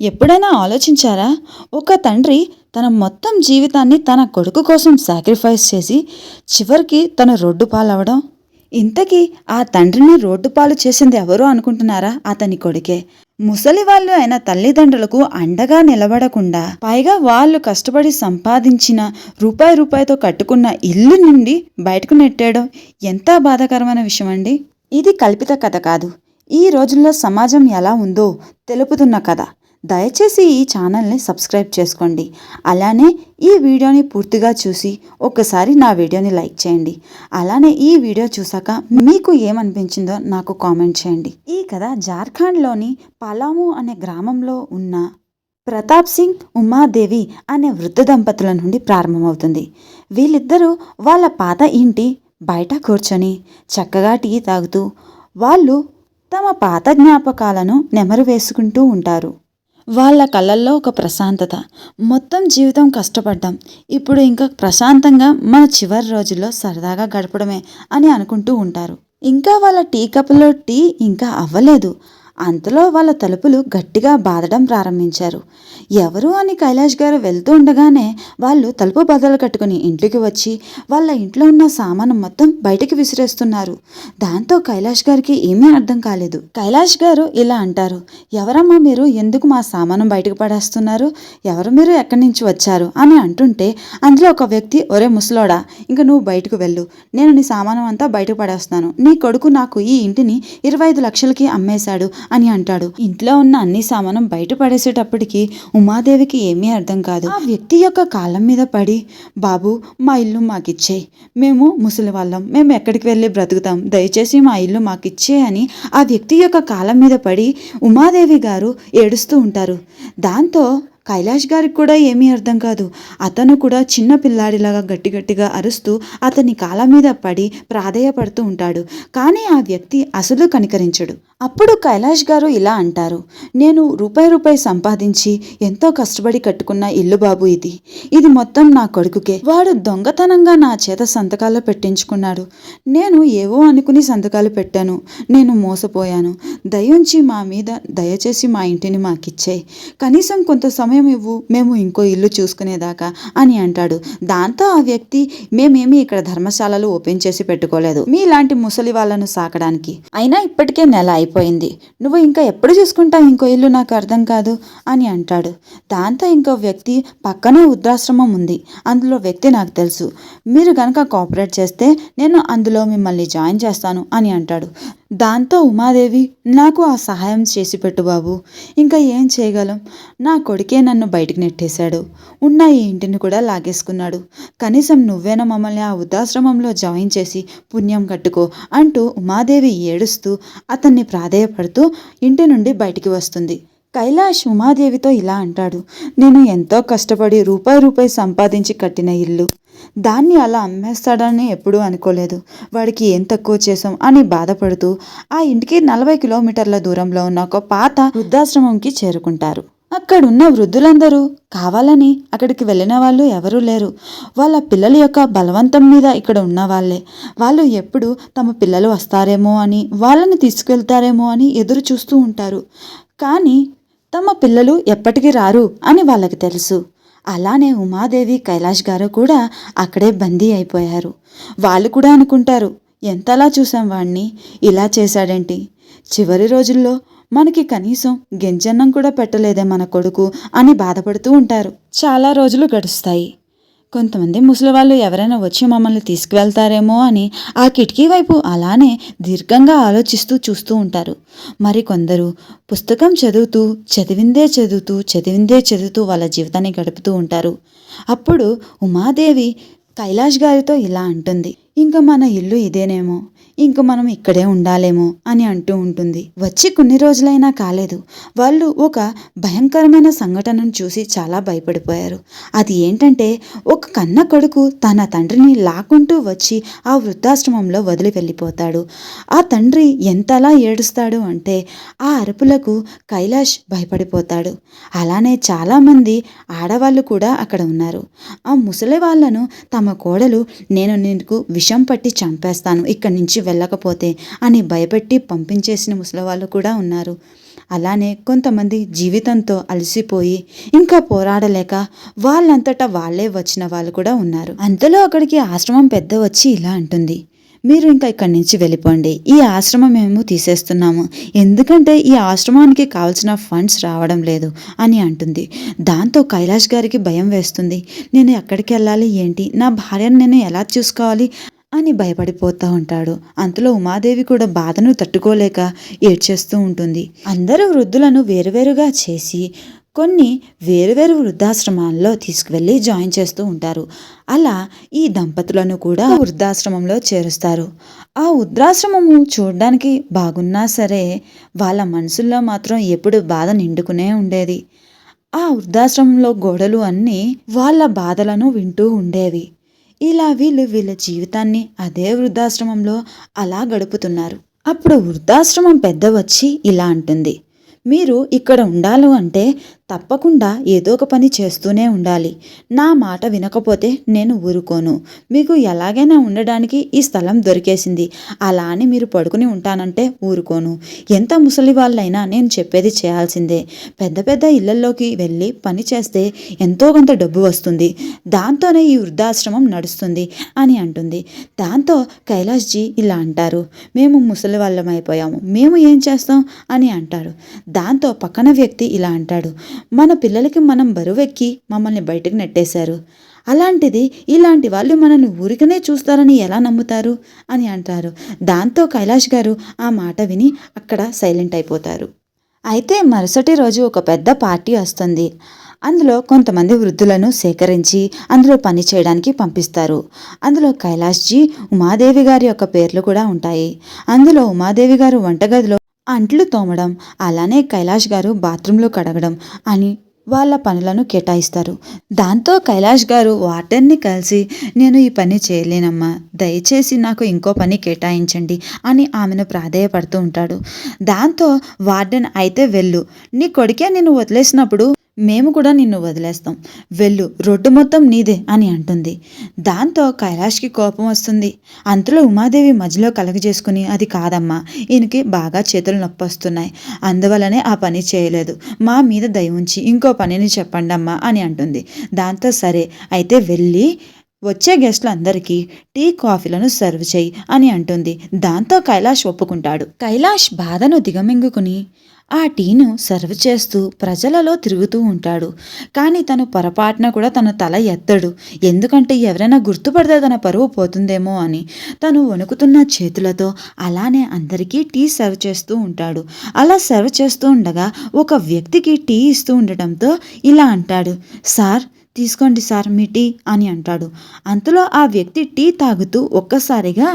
ఎప్పుడైనా ఆలోచించారా? ఒక తండ్రి తన మొత్తం జీవితాన్ని తన కొడుకు కోసం సాక్రిఫైస్ చేసి చివరికి తన రోడ్డు పాలవడం ఇంతకీ ఆ తండ్రిని రోడ్డు పాలు చేసింది ఎవరు అనుకుంటున్నారా అతని కొడుకే? ముసలి వాళ్ళు అయిన తల్లిదండ్రులకు అండగా నిలబడకుండా పైగా వాళ్ళు కష్టపడి సంపాదించిన రూపాయి రూపాయితో కట్టుకున్న ఇల్లు నుండి బయటకు నెట్టేయడం ఎంత బాధాకరమైన విషయం అండి ఇది కల్పిత కథ కాదు. ఈ రోజుల్లో సమాజం ఎలా ఉందో తెలుపుతున్న కథ. దయచేసి ఈ ఛానల్ని సబ్స్క్రైబ్ చేసుకోండి. అలానే ఈ వీడియోని పూర్తిగా చూసి ఒక్కసారి నా వీడియోని లైక్ చేయండి. అలానే ఈ వీడియో చూసాక మీకు ఏమనిపించిందో నాకు కామెంట్ చేయండి. ఈ కథ జార్ఖండ్లోని పలాము అనే గ్రామంలో ఉన్న ప్రతాప్ సింగ్ ఉమాదేవి అనే వృద్ధ దంపతుల నుండి ప్రారంభమవుతుంది. వీళ్ళిద్దరూ వాళ్ళ పాత ఇంటి బయట కూర్చొని చక్కగా టీ తాగుతూ వాళ్ళు తమ పాత జ్ఞాపకాలను నెమరు వేసుకుంటూ ఉంటారు. వాళ్ళ కళ్ళల్లో ఒక ప్రశాంతత. మొత్తం జీవితం కష్టపడ్డాం. ఇప్పుడు ఇంకా ప్రశాంతంగా మన చివరి రోజుల్లో సరదాగా గడపడమే అని అనుకుంటూ ఉంటారు. ఇంకా వాళ్ళ టీ కప్పులో టీ ఇంకా అవ్వలేదు. అంతలో వాళ్ళ తలుపులు గట్టిగా బాదడం ప్రారంభించారు. ఎవరు అని కైలాష్ గారు వెళ్తూ ఉండగానే వాళ్ళు తలుపు బదలు కట్టుకుని ఇంట్లోకి వచ్చి వాళ్ళ ఇంట్లో ఉన్న సామాను మొత్తం బయటికి విసిరేస్తున్నారు. దాంతో కైలాష్ గారికి ఏమీ అర్థం కాలేదు. కైలాష్ గారు ఇలా అంటారు ఎవరమ్మా మీరు? ఎందుకు మా సామాను బయటకు పడేస్తున్నారు? ఎవరు మీరు? ఎక్కడి నుంచి వచ్చారు? అని అంటుంటే అందులో ఒక వ్యక్తి ఒరే ముసలోడా ఇంక నువ్వు బయటకు వెళ్ళు. నేను నీ సామానం అంతా బయటకు పడేస్తాను నీ కొడుకు నాకు ఈ ఇంటిని ఇరవై ఐదు లక్షలకి అమ్మేశాడు. అని అంటాడు. ఇంట్లో ఉన్న అన్ని సామానం బయట పడేసేటప్పటికి ఉమాదేవికి ఏమీ అర్థం కాదు. ఆ వ్యక్తి యొక్క కాలం మీద పడి బాబు మా ఇల్లు మాకిచ్చేయి. మేము ముసలి వాళ్ళం. మేము ఎక్కడికి వెళ్ళి బ్రతుకుతాం. దయచేసి మా ఇల్లు మాకిచ్చే అని ఆ వ్యక్తి యొక్క కాలం మీద పడి ఉమాదేవి గారు ఏడుస్తూ ఉంటారు. దాంతో కైలాష్ గారికి కూడా ఏమీ అర్థం కాదు. అతను కూడా చిన్న పిల్లాడిలాగా గట్టి గట్టిగా అరుస్తూ అతని కాళ్ళ మీద పడి ప్రాధేయపడుతూ ఉంటాడు. కానీ ఆ వ్యక్తి అసలు కనికరించడు. అప్పుడు కైలాష్ గారు ఇలా అంటారు. నేను రూపాయి రూపాయి సంపాదించి ఎంతో కష్టపడి కట్టుకున్న ఇల్లు బాబు ఇది. ఇది మొత్తం నా కొడుకుకే. వాడు దొంగతనంగా నా చేత సంతకాలు పెట్టించుకున్నాడు. నేను ఏవో అనుకుని సంతకాలు పెట్టాను. నేను మోసపోయాను. దయుంచి మా మీద దయచేసి మా ఇంటిని మాకిచ్చాయి. కనీసం కొంత సమయం ఇవ్వు మేము ఇంకో ఇల్లు చూసుకునేదాకా అని అంటాడు. దాంతో ఆ వ్యక్తి మేమేమి ఇక్కడ ధర్మశాలలు ఓపెన్ చేసి పెట్టుకోలేదు. మీలాంటి ముసలి వాళ్ళను సాకడానికి. అయినా ఇప్పటికే నెల అయిపోయింది. నువ్వు ఇంకా ఎప్పుడు చూసుకుంటావు ఇంకో ఇల్లు? నాకు అర్థం కాదు అని అంటాడు. దాంతో ఇంకో వ్యక్తి పక్కనే వృద్ధాశ్రమం ఉంది. అందులో వ్యక్తి నాకు తెలుసు. మీరు కనుక కోఆపరేట్ చేస్తే నేను అందులో మిమ్మల్ని జాయిన్ చేస్తాను అని అంటాడు. దాంతో ఉమాదేవి నాకు ఆ సహాయం చేసి పెట్టు బాబు. ఇంకా ఏం చేయగలం? నా కొడుకే నన్ను బయటికి నెట్టేశాడు. ఉన్న ఈ ఇంటిని కూడా లాగేసుకున్నాడు. కనీసం నువ్వేనా మమ్మల్ని ఆ వృద్ధాశ్రమంలో జాయిన్ చేసి పుణ్యం కట్టుకో అంటూ ఉమాదేవి ఏడుస్తూ అతన్ని ప్రాధేయపడుతూ ఇంటి నుండి బయటికి వస్తుంది. కైలాష్ ఉమాదేవితో ఇలా అంటాడు. నేను ఎంతో కష్టపడి రూపాయి రూపాయి సంపాదించి కట్టిన ఇల్లు. దాన్ని అలా అమ్మేస్తాడని ఎప్పుడూ అనుకోలేదు. వాడికి ఏం తక్కువ చేసాం అని బాధపడుతూ ఆ ఇంటికి నలభై కిలోమీటర్ల దూరంలో ఉన్న ఒక పాత వృద్ధాశ్రమంకి చేరుకుంటారు. అక్కడున్న వృద్ధులందరూ కావాలని అక్కడికి వెళ్ళిన వాళ్ళు ఎవరూ లేరు. వాళ్ళ పిల్లల యొక్క బలవంతం మీద ఇక్కడ ఉన్న వాళ్ళే. వాళ్ళు ఎప్పుడు తమ పిల్లలు వస్తారేమో అని వాళ్ళని తీసుకెళ్తారేమో అని ఎదురు చూస్తూ ఉంటారు. కానీ తమ పిల్లలు ఎప్పటికీ రారు అని వాళ్ళకి తెలుసు. అలానే ఉమాదేవి కైలాష్ గారు కూడా అక్కడే బందీ అయిపోయారు. వాళ్ళు కూడా అనుకుంటారు ఎంతలా చూసాం వాణ్ణి? ఇలా చేశాడేంటి? చివరి రోజుల్లో మనకి కనీసం గింజన్నం కూడా పెట్టలేదే మన కొడుకు అని బాధపడుతూ ఉంటారు. చాలా రోజులు గడుస్తాయి. కొంతమంది ముసలి వాళ్ళు ఎవరైనా వచ్చి మమ్మల్ని తీసుకువెళ్తారేమో అని ఆ కిటికీ వైపు అలానే దీర్ఘంగా ఆలోచిస్తూ చూస్తూ ఉంటారు. మరి కొందరు పుస్తకం చదువుతూ చదివిందే చదువుతూ చదివిందే చదువుతూ వాళ్ళ జీవితాన్ని గడుపుతూ ఉంటారు. అప్పుడు ఉమాదేవి కైలాష్ గారితో ఇలా అంటుంది. ఇంకా మన ఇల్లు ఇదేనేమో. ఇంక మనం ఇక్కడే ఉండాలేమో అని అంటూ ఉంటుంది. వచ్చి కొన్ని రోజులైనా కాలేదు. వాళ్ళు ఒక భయంకరమైన సంఘటనను చూసి చాలా భయపడిపోయారు. అది ఏంటంటే ఒక కన్న కొడుకు తన తండ్రిని లాక్కుంటూ వచ్చి ఆ వృద్ధాశ్రమంలో వదిలి వెళ్ళిపోతాడు. ఆ తండ్రి ఎంతలా ఏడుస్తాడు అంటే ఆ అరుపులకు కైలాష్ భయపడిపోతాడు. అలానే చాలామంది ఆడవాళ్ళు కూడా అక్కడ ఉన్నారు. ఆ ముసలి వాళ్ళను తమ కోడలు నేను నీకు విషం పట్టి చంపేస్తాను. ఇక్కడి నుంచి వెళ్ళకపోతే అని భయపెట్టి పంపించేసిన ముసలి వాళ్ళు కూడా ఉన్నారు. అలానే కొంతమంది జీవితంతో అలసిపోయి ఇంకా పోరాడలేక వాళ్ళంతటా వాళ్ళే వచ్చిన వాళ్ళు కూడా ఉన్నారు. అంతలో అక్కడికి ఆశ్రమం పెద్ద వచ్చి ఇలా అంటుంది. మీరు ఇంకా ఇక్కడి నుంచి వెళ్ళిపోండి. ఈ ఆశ్రమం మేము తీసేస్తున్నాము. ఎందుకంటే ఈ ఆశ్రమానికి కావాల్సిన ఫండ్స్ రావడం లేదు అని అంటుంది. దాంతో కైలాష్ గారికి భయం వేస్తుంది. నేను ఎక్కడికి వెళ్ళాలి? ఏంటి? నా భార్యను నేను ఎలా చూసుకోవాలి? అని భయపడిపోతూ ఉంటాడు. అంతలో ఉమాదేవి కూడా బాధను తట్టుకోలేక ఏడ్చేస్తూ ఉంటుంది. అందరూ వృద్ధులను వేరువేరుగా చేసి కొన్ని వేరువేరు వృద్ధాశ్రమాల్లో తీసుకువెళ్ళి జాయిన్ చేస్తూ ఉంటారు. అలా ఈ దంపతులను కూడా వృద్ధాశ్రమంలో చేరుస్తారు. ఆ వృద్ధాశ్రమము చూడడానికి బాగున్నా సరే వాళ్ళ మనసుల్లో మాత్రం ఎప్పుడు బాధ నిండుకునే ఉండేది. ఆ వృద్ధాశ్రమంలో గోడలు అన్నీ వాళ్ళ బాధలను వింటూ ఉండేవి. ఇలా వీళ్ళు వీళ్ళ జీవితాన్ని అదే వృద్ధాశ్రమంలో అలా గడుపుతున్నారు. అప్పుడు వృద్ధాశ్రమం పెద్ద వచ్చి ఇలా అంటుంది. మీరు ఇక్కడ ఉండాలి అంటే తప్పకుండా ఏదో ఒక పని చేస్తూనే ఉండాలి. నా మాట వినకపోతే నేను ఊరుకోను. మీకు ఎలాగైనా ఉండడానికి ఈ స్థలం దొరికేసింది. అలా అని మీరు పడుకుని ఉంటానంటే ఊరుకోను. ఎంత ముసలి వాళ్ళైనా నేను చెప్పేది చేయాల్సిందే. పెద్ద పెద్ద ఇళ్ళల్లోకి వెళ్ళి పని చేస్తే ఎంతో కొంత డబ్బు వస్తుంది. దాంతోనే ఈ వృద్ధాశ్రమం నడుస్తుంది అని అంటుంది. దాంతో కైలాష్జీ ఇలా అంటారు. మేము ముసలి వాళ్ళం అయిపోయాము మేము ఏం చేస్తాం? అని అంటారు. దాంతో పక్కన వ్యక్తి ఇలా అంటాడు. మన పిల్లలకి మనం బరువెక్కి మమ్మల్ని బయటకు నెట్టేశారు. అలాంటిది ఇలాంటి వాళ్ళు మనల్ని ఊరికనే చూస్తారని ఎలా నమ్ముతారు? అని అంటారు. దాంతో కైలాష్ గారు ఆ మాట విని అక్కడ సైలెంట్ అయిపోతారు. అయితే మరుసటి రోజు ఒక పెద్ద పార్టీ వస్తుంది. అందులో కొంతమంది వృద్ధులను సేకరించి అందులో పని చేయడానికి పంపిస్తారు. అందులో కైలాష్జీ ఉమాదేవి గారి యొక్క పేర్లు కూడా ఉంటాయి. అందులో ఉమాదేవి గారు వంటగదిలో అంట్లు తోమడం అలానే కైలాష్ గారు బాత్రూంలో కడగడం అని వాళ్ళ పనులను కేటాయిస్తారు. దాంతో కైలాష్ గారు వార్డెన్ని కలిసి నేను ఈ పని చేయలేనమ్మా దయచేసి నాకు ఇంకో పని కేటాయించండి అని ఆమెను ప్రాధేయపడుతూ ఉంటాడు. దాంతో వార్డెన్ అయితే వెళ్ళు నీ కొడుకే నేను వదిలేసినప్పుడు మేము కూడా నిన్ను వదిలేస్తాం. వెళ్ళు రోడ్డు మొత్తం నీదే అని అంటుంది. దాంతో కైలాష్కి కోపం వస్తుంది. అంతలో ఉమాదేవి మధ్యలో కలగజేసుకుని అది కాదమ్మా ఈయనకి బాగా చేతులు నొప్పి వస్తున్నాయి అందువలనే ఆ పని చేయలేదు. మా మీద దయ ఉంచి ఇంకో పనిని చెప్పండి అమ్మా అని అంటుంది. దాంతో సరే అయితే వెళ్ళి వచ్చే గెస్టులందరికీ టీ కాఫీలను సర్వ్ చేయి అని అంటుంది. దాంతో కైలాష్ ఒప్పుకుంటాడు. కైలాష్ బాధను దిగమింగుకుని ఆ టీను సర్వ్ చేస్తూ ప్రజలలో తిరుగుతూ ఉంటాడు. కానీ తను పొరపాటున కూడా తన తల ఎత్తడు. ఎందుకంటే ఎవరైనా గుర్తుపడితే తన పరువు పోతుందేమో అని. తను వణుకుతున్న చేతులతో అలానే అందరికీ టీ సర్వ్ చేస్తూ ఉంటాడు. అలా సర్వ్ చేస్తూ ఉండగా ఒక వ్యక్తికి టీ ఇస్తూ ఉండటంతో ఇలా అంటాడు. సార్ తీసుకోండి సార్ మీ టీ అని అంటాడు. అంతలో ఆ వ్యక్తి టీ తాగుతూ ఒక్కసారిగా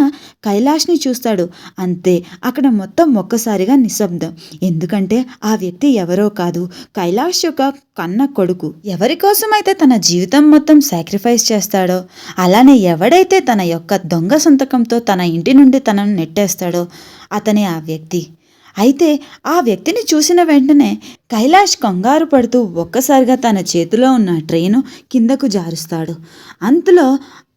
కైలాష్ని చూస్తాడు. అంతే అక్కడ మొత్తం ఒక్కసారిగా నిశ్శబ్దం. ఎందుకంటే ఆ వ్యక్తి ఎవరో కాదు కైలాష్ యొక్క కన్న కొడుకు. ఎవరి కోసమైతే తన జీవితం మొత్తం సాక్రిఫైస్ చేస్తాడో అలానే ఎవడైతే తన యొక్క దొంగ సంతకంతో తన ఇంటి నుండి తనను నెట్టేస్తాడో అతనే ఆ వ్యక్తి. అయితే ఆ వ్యక్తిని చూసిన వెంటనే కైలాష్ కంగారు పడుతూ ఒక్కసారిగా తన చేతిలో ఉన్న ట్రైను కిందకు జారుస్తాడు. అంతలో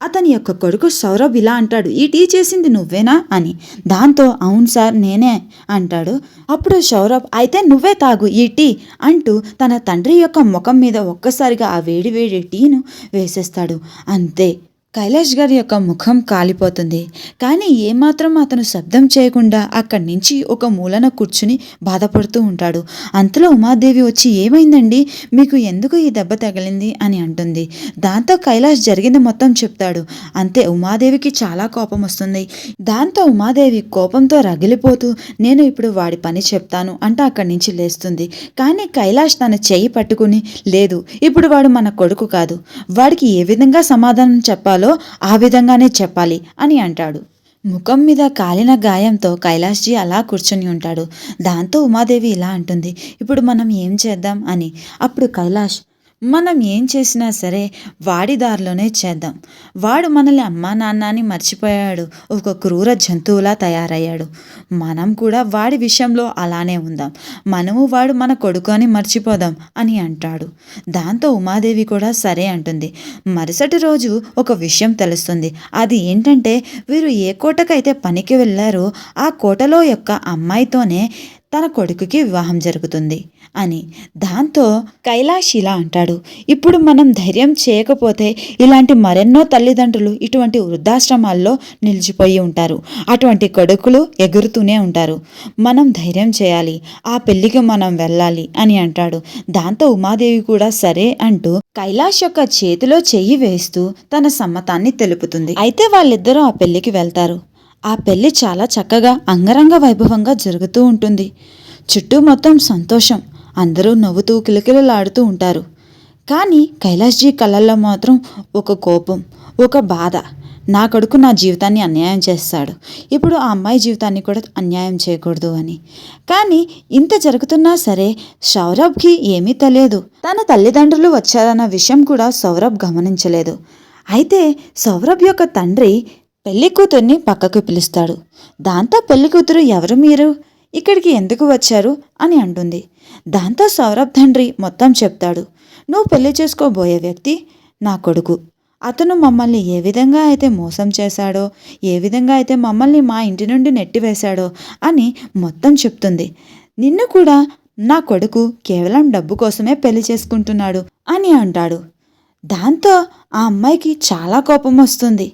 అతని యొక్క కొడుకు సౌరభ్ ఇలా అంటాడు ఈ టీ చేసింది నువ్వేనా? అని. దాంతో అవును సార్ నేనే అంటాడు. అప్పుడు సౌరభ్ అయితే నువ్వే తాగు ఈ టీ అంటూ తన తండ్రి యొక్క ముఖం మీద ఒక్కసారిగా ఆ వేడి వేడి టీను వేసేస్తాడు. అంతే. కైలాష్ గారి యొక్క ముఖం కాలిపోతుంది. కానీ ఏమాత్రం అతను శబ్దం చేయకుండా అక్కడి నుంచి ఒక మూలన కూర్చుని బాధపడుతూ ఉంటాడు. అంతలో ఉమాదేవి వచ్చి ఏమైందండి? మీకు ఎందుకు ఈ దెబ్బ తగిలింది? అని అంటుంది. దాంతో కైలాష్ జరిగింది మొత్తం చెప్తాడు. అంతే ఉమాదేవికి చాలా కోపం వస్తుంది. దాంతో ఉమాదేవి కోపంతో రగిలిపోతూ నేను ఇప్పుడు వాడి పని చెప్తాను అంటూ అక్కడి నుంచి లేస్తుంది. కానీ కైలాష్ తన చెయ్యి పట్టుకుని లేదు ఇప్పుడు వాడు మన కొడుకు కాదు. వాడికి ఏ విధంగా సమాధానం చెప్పాలో ఆ విధంగానే చెప్పాలి అని అంటాడు. ముఖం మీద కాలిన గాయంతో కైలాష్జీ అలా కూర్చొని ఉంటాడు. దాంతో ఉమాదేవి ఇలా అంటుంది ఇప్పుడు మనం ఏం చేద్దాం? అని. అప్పుడు కైలాష్ మనం ఏం చేసినా సరే వాడి దారిలోనే చేద్దాం. వాడు మనల్ని అమ్మా నాన్న అని మర్చిపోయాడు. ఒక క్రూర జంతువులా తయారయ్యాడు. మనం కూడా వాడి విషయంలో అలానే ఉందాం. మనము వాడు మన కొడుకు అని మర్చిపోదాం అని అంటాడు. దాంతో ఉమాదేవి కూడా సరే అంటుంది. మరుసటి రోజు ఒక విషయం తెలుస్తుంది. అది ఏంటంటే వీరు ఏ కోటకైతే పనికి వెళ్ళారో ఆ కోటలో యొక్క అమ్మాయితోనే తన కొడుకుకి వివాహం జరుగుతుంది అని. దాంతో కైలాష్ ఇలా అంటాడు ఇప్పుడు మనం ధైర్యం చేయకపోతే ఇలాంటి మరెన్నో తల్లిదండ్రులు ఇటువంటి వృద్ధాశ్రమాల్లో నిలిచిపోయి ఉంటారు. అటువంటి కొడుకులు ఎగురుతూనే ఉంటారు. మనం ధైర్యం చేయాలి. ఆ పెళ్ళికి మనం వెళ్ళాలి అని అంటాడు. దాంతో ఉమాదేవి కూడా సరే అంటూ కైలాష్ యొక్క చేతిలో చెయ్యి వేస్తూ తన సమ్మతాన్ని తెలుపుతుంది. అయితే వాళ్ళిద్దరూ ఆ పెళ్ళికి వెళ్తారు. ఆ పెళ్ళి చాలా చక్కగా అంగరంగ వైభవంగా జరుగుతూ ఉంటుంది. చుట్టూ మొత్తం సంతోషం. అందరూ నవ్వుతూ కిలకిలలాడుతూ ఉంటారు. కానీ కైలాష్జీ కళ్ళల్లో మాత్రం ఒక కోపం ఒక బాధ. నా కొడుకు నా జీవితాన్ని అన్యాయం చేస్తాడు. ఇప్పుడు ఆ అమ్మాయి జీవితాన్ని కూడా అన్యాయం చేయకూడదు అని. కానీ ఇంత జరుగుతున్నా సరే సౌరభ్కి ఏమీ తెలియదు. తన తల్లిదండ్రులు వచ్చారన్న విషయం కూడా సౌరభ్ గమనించలేదు. అయితే సౌరభ్ యొక్క తండ్రి పెళ్ళి కూతుర్ని పక్కకు పిలుస్తాడు. దాంతో పెళ్ళి కూతురు ఎవరు మీరు? ఇక్కడికి ఎందుకు వచ్చారు? అని అంటుంది. దాంతో సౌరభ్ తండ్రి మొత్తం చెప్తాడు. నువ్వు పెళ్ళి చేసుకోబోయే వ్యక్తి నా కొడుకు. అతను మమ్మల్ని ఏ విధంగా అయితే మోసం చేశాడో ఏ విధంగా అయితే మమ్మల్ని మా ఇంటి నుండి నెట్టివేశాడో అని మొత్తం చెప్తుంది. నిన్ను కూడా నా కొడుకు కేవలం డబ్బు కోసమే పెళ్ళి చేసుకుంటున్నాడు అని అంటాడు. దాంతో ఆ అమ్మాయికి చాలా కోపం వస్తుంది.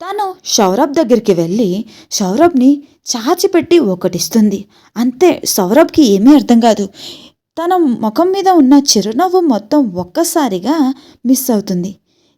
తను సౌరభ్ దగ్గరికి వెళ్ళి సౌరభ్ని చాచిపెట్టి ఒకటిస్తుంది. అంతే సౌరభ్కి ఏమీ అర్థం కాదు. తన ముఖం మీద ఉన్న చిరునవ్వు మొత్తం ఒక్కసారిగా మిస్ అవుతుంది.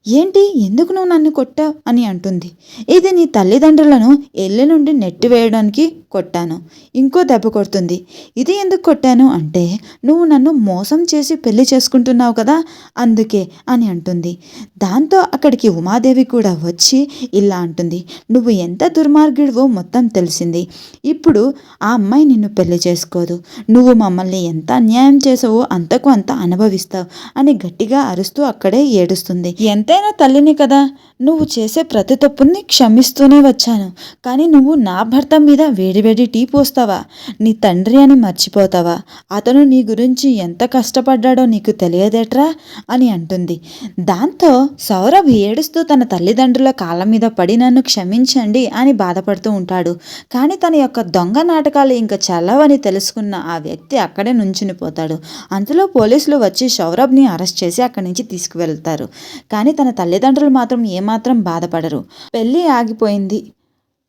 ఏంటి ఎందుకు నువ్వు నన్ను కొట్టావు? అని అంటుంది. ఇది నీ తల్లిదండ్రులను ఎల్లి నుండి నెట్టివేయడానికి కొట్టాను. ఇంకో దెబ్బ కొడుతుంది. ఇది ఎందుకు కొట్టాను అంటే నువ్వు నన్ను మోసం చేసి పెళ్ళి చేసుకుంటున్నావు కదా అందుకే అని అంటుంది. దాంతో అక్కడికి ఉమాదేవి కూడా వచ్చి ఇలా అంటుంది. నువ్వు ఎంత దుర్మార్గుడివో మొత్తం తెలిసింది. ఇప్పుడు ఆ అమ్మాయి నిన్ను పెళ్ళి చేసుకోదు. నువ్వు మమ్మల్ని ఎంత అన్యాయం చేసావో అంతకు అంత అనుభవిస్తావు అని గట్టిగా అరుస్తూ అక్కడే ఏడుస్తుంది. ఎంతైనా తల్లిని కదా నువ్వు చేసే ప్రతి తప్పుని క్షమిస్తూనే వచ్చాను. కానీ నువ్వు నా భర్త మీద వేడి వేడివేడి టీ పోస్తావా? నీ తండ్రి అని మర్చిపోతావా? అతను నీ గురించి ఎంత కష్టపడ్డాడో నీకు తెలియదేట్రా? అని అంటుంది. దాంతో సౌరభ్ ఏడుస్తూ తన తల్లిదండ్రుల కాళ్ళ మీద పడి నన్ను క్షమించండి అని బాధపడుతూ ఉంటాడు. కానీ తన యొక్క దొంగ నాటకాలు ఇంకా చల్లవని తెలుసుకున్న ఆ వ్యక్తి అక్కడే నుంచునిపోతాడు. అంతలో పోలీసులు వచ్చి సౌరభ్ని అరెస్ట్ చేసి అక్కడి నుంచి తీసుకువెళ్తారు. కానీ తన తల్లిదండ్రులు మాత్రం ఏమాత్రం బాధపడరు. పెళ్ళి ఆగిపోయింది.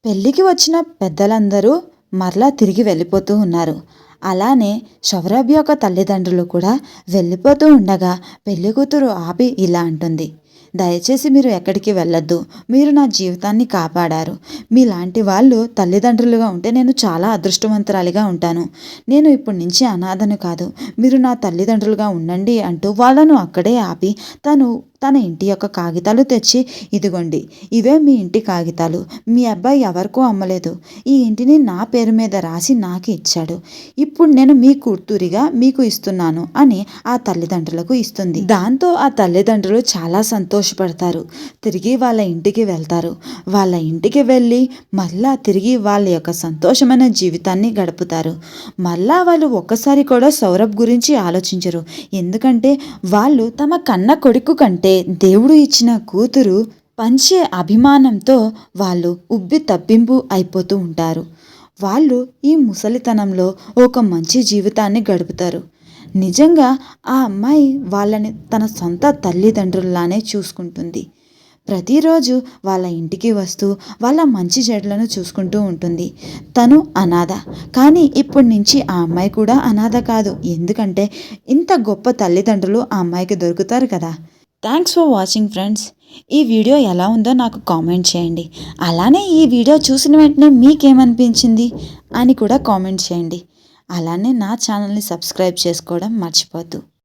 పెళ్ళికి వచ్చిన పెద్దలందరూ మరలా తిరిగి వెళ్ళిపోతూ ఉన్నారు. అలానే శౌరభ్య యొక్క తల్లిదండ్రులు కూడా వెళ్ళిపోతూ ఉండగా పెళ్ళి కూతురు ఆపి ఇలా అంటుంది. దయచేసి మీరు ఎక్కడికి వెళ్ళొద్దు. మీరు నా జీవితాన్ని కాపాడారు. మీలాంటి వాళ్ళు తల్లిదండ్రులుగా ఉంటే నేను చాలా అదృష్టవంతురాలిగా ఉంటాను. నేను ఇప్పటి నుంచి అనాథను కాదు. మీరు నా తల్లిదండ్రులుగా ఉండండి అంటూ వాళ్ళను అక్కడే ఆపి తను తన ఇంటి యొక్క కాగితాలు తెచ్చి ఇదిగోండి. ఇవే మీ ఇంటి కాగితాలు. మీ అబ్బాయి ఎవరికో అమ్మలేదు. ఈ ఇంటిని నా పేరు మీద రాసి నాకు ఇచ్చాడు. ఇప్పుడు నేను మీ కూతురిగా మీకు ఇస్తున్నాను అని ఆ తల్లిదండ్రులకు ఇస్తుంది. దాంతో ఆ తల్లిదండ్రులు చాలా సంతోషపడతారు. తిరిగి వాళ్ళ ఇంటికి వెళ్తారు. వాళ్ళ ఇంటికి వెళ్ళి మళ్ళా తిరిగి వాళ్ళ యొక్క సంతోషమైన జీవితాన్ని గడుపుతారు. మళ్ళా వాళ్ళు ఒక్కసారి కూడా సౌరభ్ గురించి ఆలోచించరు. ఎందుకంటే వాళ్ళు తమ కన్న కొడుకు కంటే దేవుడు ఇచ్చిన కూతురు పంచే అభిమానంతో వాళ్ళు ఉబ్బి తబ్బింపు అయిపోతూ ఉంటారు. వాళ్ళు ఈ ముసలితనంలో ఒక మంచి జీవితాన్ని గడుపుతారు. నిజంగా ఆ అమ్మాయి వాళ్ళని తన సొంత తల్లిదండ్రుల్లానే చూసుకుంటుంది. ప్రతిరోజు వాళ్ళ ఇంటికి వస్తూ వాళ్ళ మంచి జడ్లను చూసుకుంటూ ఉంటుంది. తను అనాథ. కానీ ఇప్పటి నుంచి ఆ అమ్మాయి కూడా అనాథ కాదు. ఎందుకంటే ఇంత గొప్ప తల్లిదండ్రులు ఆ అమ్మాయికి దొరుకుతారు కదా. థ్యాంక్స్ ఫర్ వాచింగ్ ఫ్రెండ్స్ ఈ వీడియో ఎలా ఉందో నాకు కామెంట్ చేయండి. అలానే ఈ వీడియో చూసిన వెంటనే మీకేమనిపించింది అని కూడా కామెంట్ చేయండి. అలానే నా ఛానల్ని సబ్స్క్రైబ్ చేసుకోవడం మర్చిపోద్దు.